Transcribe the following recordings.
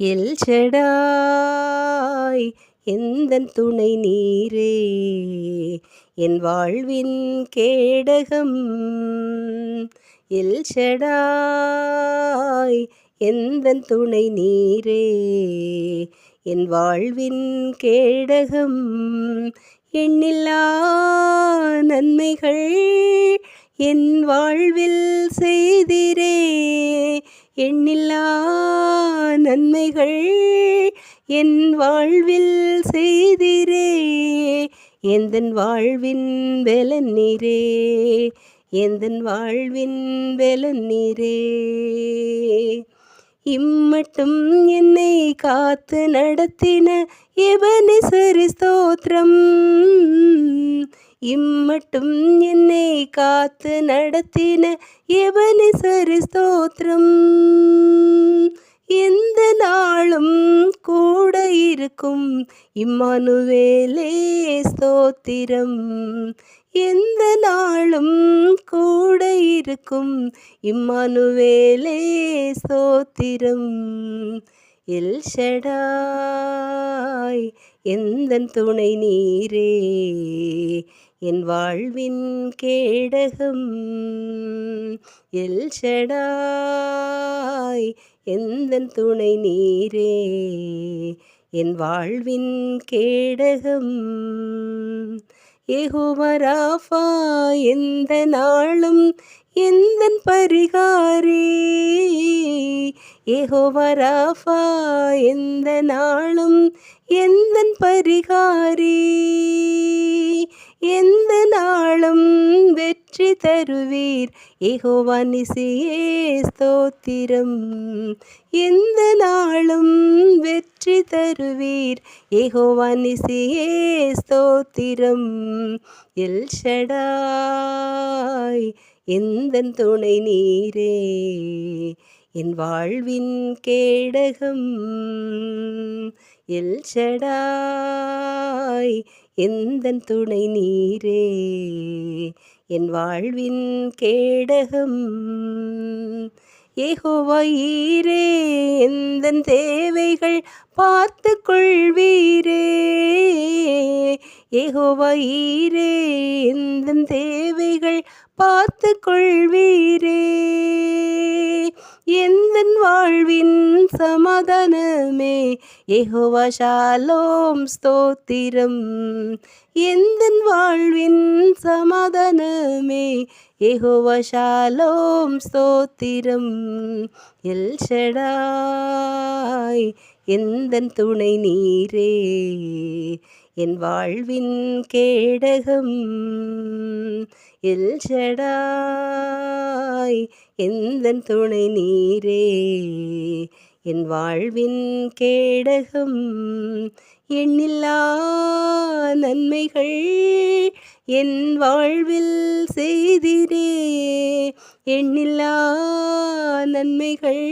L செடாய் எந்த துணை நீரே? என் வாழ்வின் கேடகம் எல் செடாய் எந்த துணை நீரே? என் வாழ்வின் கேடகம் எண்ணில்லா நன்மைகள் என் வாழ்வில் செய்திரே? எண்ணில்லா நன்மைகள் என் வாழ்வில் செய்திரே. எந்தன் வாழ்வின் வெலன் நீரே எந்தன் வாழ்வின் வெலன் நீரே இம்மட்டும் என்னை காத்து நடத்தின எபனிசரி ஸ்தோத்திரம் இம்மட்டும் என்னை காத்து நடத்தின எபனிசரி ஸ்தோத்திரம் எந்த நாளும் கூட இருக்கும் இம்மானுவேலே ஸ்தோத்திரம் எந்த நாளும் கூட இருக்கும் இம்மானுவேலே ஸ்தோத்திரம் எல்ஷடா எந்தன் துணை நீரே? என் வாழ்வின் கேடகம் எல் ஷடாய் எந்தன் துணை நீரே? என் வாழ்வின் கேடகம் ஏகோவராஃபா எந்த நாளும் எந்த பரிகாரே? ஏகோவராஃபா எந்த நாளும் எந்த பரிகாரே? எந்த நாளும் வெற்றி தருவீர்? ஏகோவா நிசியே ஸ்தோத்திரம். எந்த நாளும் வெற்றி தருவீர். ஏகோவா நிசியே ஸ்தோத்திரம். எல் ஷடாய் எந்த துணை நீரே. என் வாழ்வின் கேடகம். எல் ஷடாய் எந்த துணை நீரே. என் வாழ்வின் கேடகம். ஏகோவாயீரே எந்த தேவைகள் பார்த்து கொள்வீரே ஏகோவாயீரே எந்த தேவைகள் பார்த்து கொள்வீரே எந்த மனிதன் வாழ்வின் சமாதானமே. ஏகோவா ஷாலோம் ஸ்தோத்திரம். எந்தன் வாழ்வின் சமாதானமே. ஏகோவா ஷாலோம் ஸ்தோத்திரம். எல் ஷடாய் எந்தன் துணை நீரே. என் வாழ்வின் கேடகம். El Shaddai. எந்தன் துணை நீரே? என் வாழ்வின் கேடகம் எண்ணில்லா நன்மைகள் என் வாழ்வில் செய்திரே எண்ணில்லா நன்மைகள்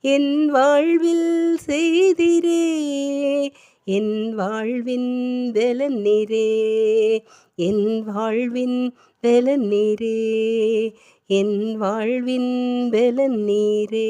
என் வாழ்வில் செய்திரே என் வாழ்வின் பலன் நீரே என் வாழ்வின் பலன் நீரே என் வாழ்வின் பலன் நீரே